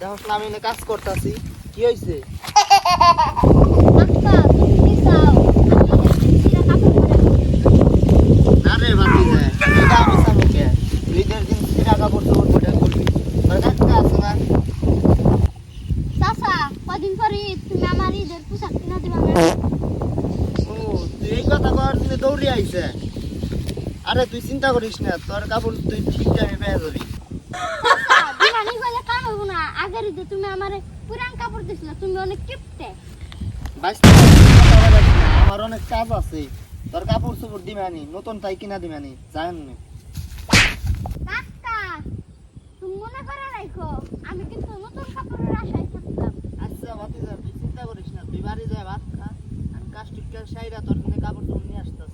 দেখো আমি কাজ করতেছি। কি হয়েছে আক্কা তুমি আমি পরে না রে বাতি যায় এটা আমি সামুকে ঈদের দিন সিরা কাপড় চোপড় পরে করবি। তোর কাছে আছে না? চাচা কদিন পরে তুমি আমার ঈদের পোশাক কিনা দিবা না? ও তুই এই কথা দৌড়ে আইছে। আরে তুই চিন্তা করিস না তোর কাপড় তুই ঠিক টাইমে পেয়ে যাবি। তুমি আমার পুরান কাপড় দিছিলে তুমি অনেক কিপটে। আমার অনেক কাজ আছে। তোর কাপড় চোপড় দিমানি নতুন তাই কিনা দিমানি জানেন না? তুমি মনে করে রাখো আমি কিন্তু নতুন কাপড়ের আশায় থাকতাম। আচ্ছা ভাতিজা তুই চিন্তা করিস না তুই বাড়ি যায় ভাত খা আমি কাস্টিক সাইরা তোর জন্য কাপড় চোপড় নিয়ে আসতেছি